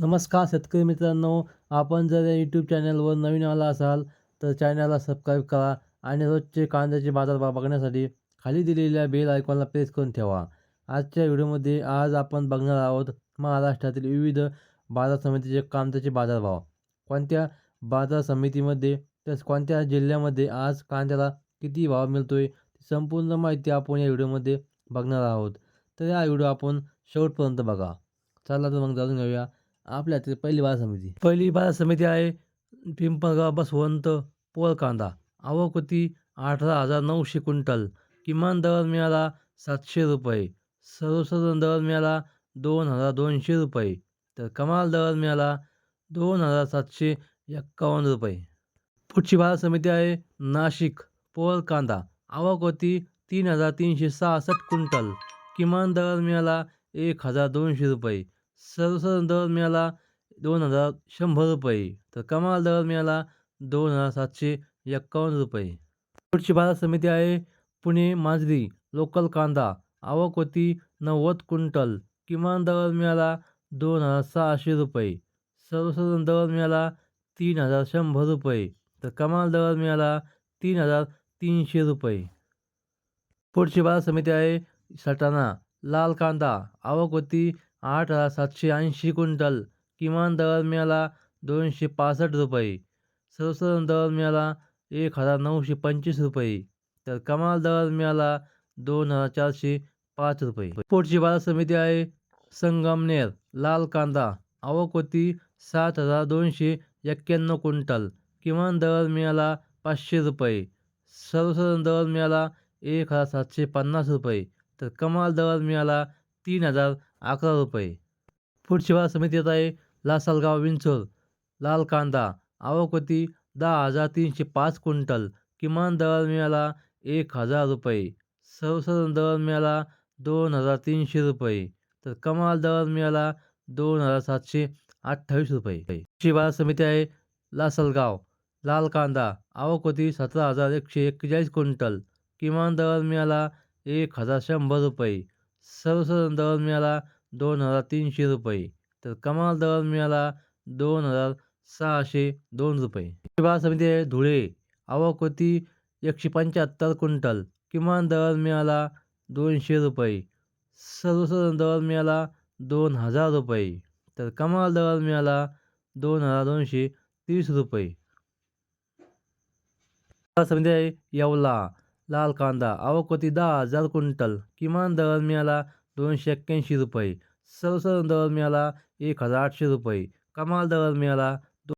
नमस्कार शेतकरी मित्रांनो आपण जर या यूट्यूब चॅनलवर नवीन आला असाल तर चॅनलला सबस्क्राईब करा आणि रोजचे कांद्याचे बाजारभाव बघण्यासाठी खाली दिलेल्या बेल आयकॉनला प्रेस करून ठेवा. आजच्या व्हिडिओमध्ये आज आपण बघणार आहोत महाराष्ट्रातील विविध बाजार समितीचे कांद्याचे बाजारभाव कोणत्या बाजार समितीमध्ये तसेच कोणत्या जिल्ह्यामध्ये आज कांद्याला किती भाव मिळतो आहे संपूर्ण माहिती आपण या व्हिडिओमध्ये बघणार आहोत. तर हा व्हिडिओ आपण शेवटपर्यंत बघा. चला तर मग जाणून घेऊया. आपल्या इथे पहिली बाजार समिती. पहिली बाजार समिती आहे पिंपळगाव बसवंत पोळकांदा. आवक होती अठरा हजार नऊशे क्विंटल. किमान दर मिळाला सातशे रुपये. सर्वसाधारण दर मिळाला दोन हजार दोनशे रुपये. तर कमाल दर मिळाला दोन हजार सातशे एक्कावन्न रुपये. पुढची बाजार समिती आहे नाशिक पोळ कांदा आवक होती तीन हजार तीनशे सहासष्ट क्विंटल. किमान दर मिळाला एक हजार दोनशे रुपये. सर्वसाधारण दर मिळाला दोन हजार शंभर रुपये तर कमाल दर मिळाला दोन हजार सातशे एक्कावन्न रुपये. पुढची बाजार समिती आहे पुणे माजरी लोकल कांदा आवक होती नव्वद क्विंटल किमान दर मिळाला दोन हजार सहाशे रुपये. सर्वसाधारण दर मिळाला तीन हजार शंभर रुपये तर कमाल दर मिळाला तीन हजार तीनशे रुपये. पुढची बाजार समिती आहे सटाणा लाल कांदा आवक होती आठ हजार सातशे ऐंशी क्विंटल. किमान दर मिळाला दोनशे पासष्ट रुपये. सर्वसाधारण दर मिळाला एक हजार नऊशे पंचवीस रुपये. तर कमाल दर मिळाला दोन हजार चारशे पाच रुपये. पुढची बाजार समिती आहे संगमनेर लाल कांदा. आवक होती सात हजार दोनशे एक्क्याण्णव क्विंटल. किमान दर मिळाला पाचशे रुपये. सर्वसाधारण दर मिळाला एक हजार सातशे पन्नास रुपये. तर कमाल दर मिळाला तीन हजार अकरा रुपये. पुढची बाजार समिती येत आहे. लासलगाव विंचोर लाल कांदा आवक होती दहा हजार तीनशे पाच क्विंटल. किमान दर मिळाला एक हजार रुपये. सर्वसाधारण दर मिळाला दोन हजार तीनशे रुपये. तर कमाल दर मिळाला दोन हजार सातशे अठ्ठावीस रुपये. पुढची समिती आहे लासलगाव लाल कांदा आवक होती सतरा हजार एकशे एक्केचाळीस क्विंटल. किमान दर मिळाला एक हजार शंभर रुपये. सर्वसाधारण दर मिळाला दोन हजार तीनशे रुपये. तर कमाल दर मिळाला दोन हजार सहाशे दोन रुपये. बाजार समिती आहे धुळे आवक होती एकशे पंच्याहत्तर क्विंटल. किमान दर मिळाला दोनशे रुपये. सर्वसाधारण दर मिळाला दोन हजार रुपये. तर कमाल दर मिळाला दोन हजार दोनशे तीस रुपये. समिती आहे येवला. लाल कांदा अवकोती दहा हजार क्विंटल. किमान दर मिळाला दोनशे एक्क्याऐंशी रुपये. सर्वसाधारण दर मिळाला एक हजार आठशे रुपये. कमाल दर मिळाला